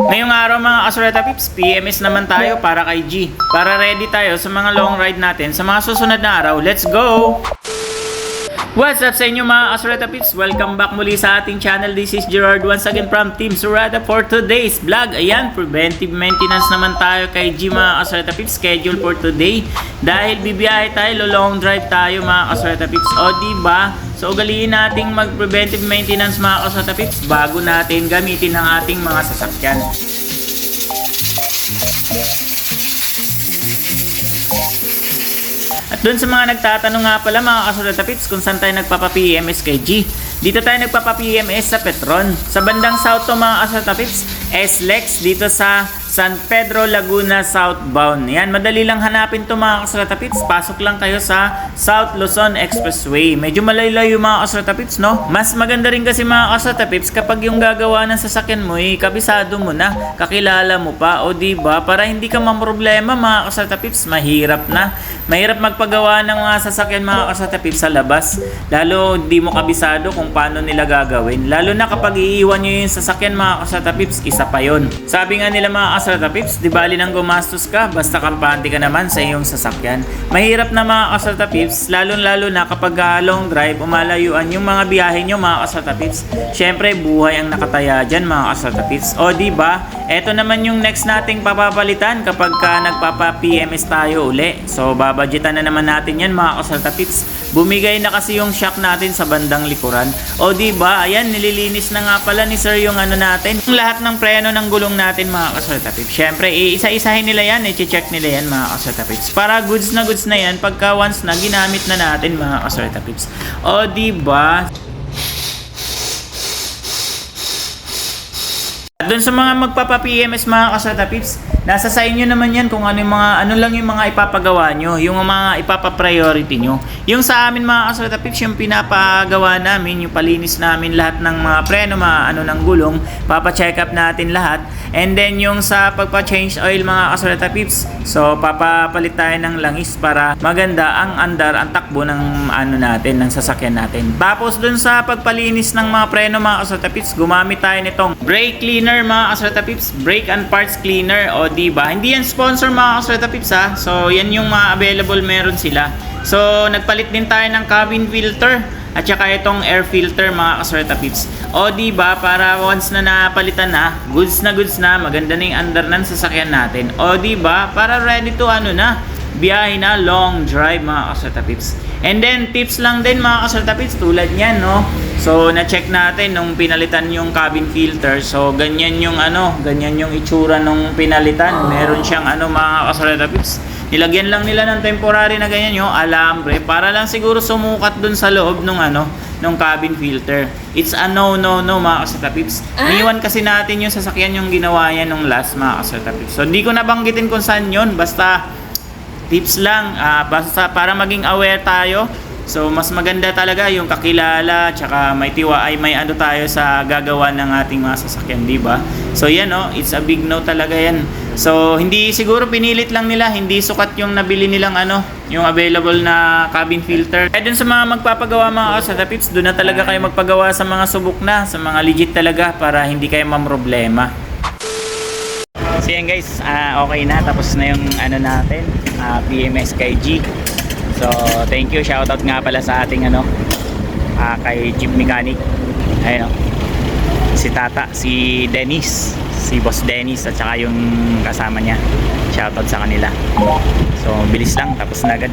Ngayong araw mga Kasureta Pips, PMS naman tayo para kay G. Para ready tayo sa mga long ride natin sa mga susunod na araw. Let's go! What's up sa inyo mga Kasureta Pips? Welcome back muli sa ating channel. This is Gerard once again from Team Surata for today's vlog. Ayan, preventive maintenance naman tayo kay G mga Kasureta Pips. Schedule for today. Dahil bibiyahe tayo, long drive tayo mga Kasureta Pips. O diba? So ugaliin nating mag-preventive maintenance mga Kasureta Pips bago natin gamitin ang ating mga sasakyan. At doon sa mga nagtatanong nga pala mga kasulata pips kung saan tayo nagpapa-PMS kay G. Dito tayo nagpapa-PMS sa Petron. Sa bandang south to mga kasulata pips, S-Lex dito sa San Pedro, Laguna southbound. Yan, madali lang hanapin to mga kasulata pips. Pasok lang kayo sa South Luzon Expressway. Medyo malayo-layo mga kasulata pips, no? Mas maganda rin kasi mga kasulata pips kapag yung gagawa ng sasakyan mo, eh, kabisado mo na, kakilala mo pa, o di ba? Para hindi ka mamroblema mga kasulata pips, mahirap na. Mahirap magpagawa ng mga sasakyan mga kasata pips sa labas. Lalo di mo kabisado kung paano nila gagawin. Lalo na kapag iiwan nyo yung sasakyan mga kasata pips, isa pa yon. Sabi nga nila mga kasata pips, di bali nang gumastos ka, basta kampante ka naman sa iyong sasakyan. Mahirap na mga kasata pips, lalo lalo na kapag ah, long drive, umalayuan yung mga biyahe nyo mga kasata pips. Syempre, buhay ang nakataya dyan mga kasata pips. O di ba? Eto naman yung next nating papapalitan kapag ka nagpapa-PMS tayo uli. So, babadgetan na naman natin yan mga kasalta pips. Bumigay na kasi yung shock natin sa bandang likuran. O di ba? Ayan, nililinis na nga pala ni sir yung ano natin. Yung lahat ng preno ng gulong natin mga kasalta pips. Syempre, isa-isahin nila yan, i-check nila yan mga kasalta pips. Para goods na goods na yan pagka once na ginamit na natin mga kasalta pips. O di ba? Doon sa mga magpapa-PMS mga kasata pips, nasa sa inyo naman yan kung ano yung mga ano lang yung mga ipapagawa nyo, yung mga ipapa-priority nyo. Yung sa amin mga kasata pips, yung pinapagawa namin, yung palinis namin lahat ng mga preno, mga ano ng gulong, papa-check up natin lahat. And then yung sa pagpa-change oil mga kasata pips, so papapalit tayo ng langis para maganda ang andar, ang takbo ng ano natin, ng sasakyan natin. Tapos doon sa pagpalinis ng mga preno mga kasata pips, gumamit tayo nitong brake cleaner mga kasata pips, brake and parts cleaner o di ba? Hindi yan sponsor mga kasata pips ha. So yan yung mga available meron sila. So nagpalit din tayo ng cabin filter at saka itong air filter mga kaswerta pips. O di ba para once na napalitan na, goods na goods na, maganda na yung under ng sasakyan natin. O di ba para ready to ano na, biyahe na long drive mga kaswerta pips. And then tips lang din mga kaswerta pips tulad niyan no. So na-check natin nung pinalitan yung cabin filter. So ganyan yung ano, ganyan yung itsura nung pinalitan. Meron siyang ano mga kaswerta pips Nilagyan lang nila ng temporary na ganyan yung alambre para lang siguro sumukat dun sa loob nung ano, nung cabin filter. It's a no no no mga kasata pips. Niwan kasi natin yung sasakyan yung ginawa yan nung last mga kasata pips. So hindi ko nabanggitin kung saan yun, basta tips lang, ah, basta para maging aware tayo. So mas maganda talaga yung kakilala tsaka may tiwa ay may ano tayo sa gagawa ng ating mga sasakyan, di ba? So yan oh, it's a big no talaga yan. So hindi siguro pinilit lang nila, hindi sukat yung nabili nilang ano, yung available na cabin filter. Kaya dun sa mga magpapagawa mga kasata pips, doon na talaga kayo magpagawa sa mga subok na, sa mga legit talaga para hindi kayo mamroblema. So yan guys, ah, okay na. Tapos na yung ano natin, ah, PMS kay G. So thank you. Shoutout nga pala sa ating ano, ah, kay Jeep Mechanic. Ayun o. Si Tata, si Dennis, si Boss Dennis at saka yung kasama niya. Shoutout sa kanila. So bilis lang, tapos na agad.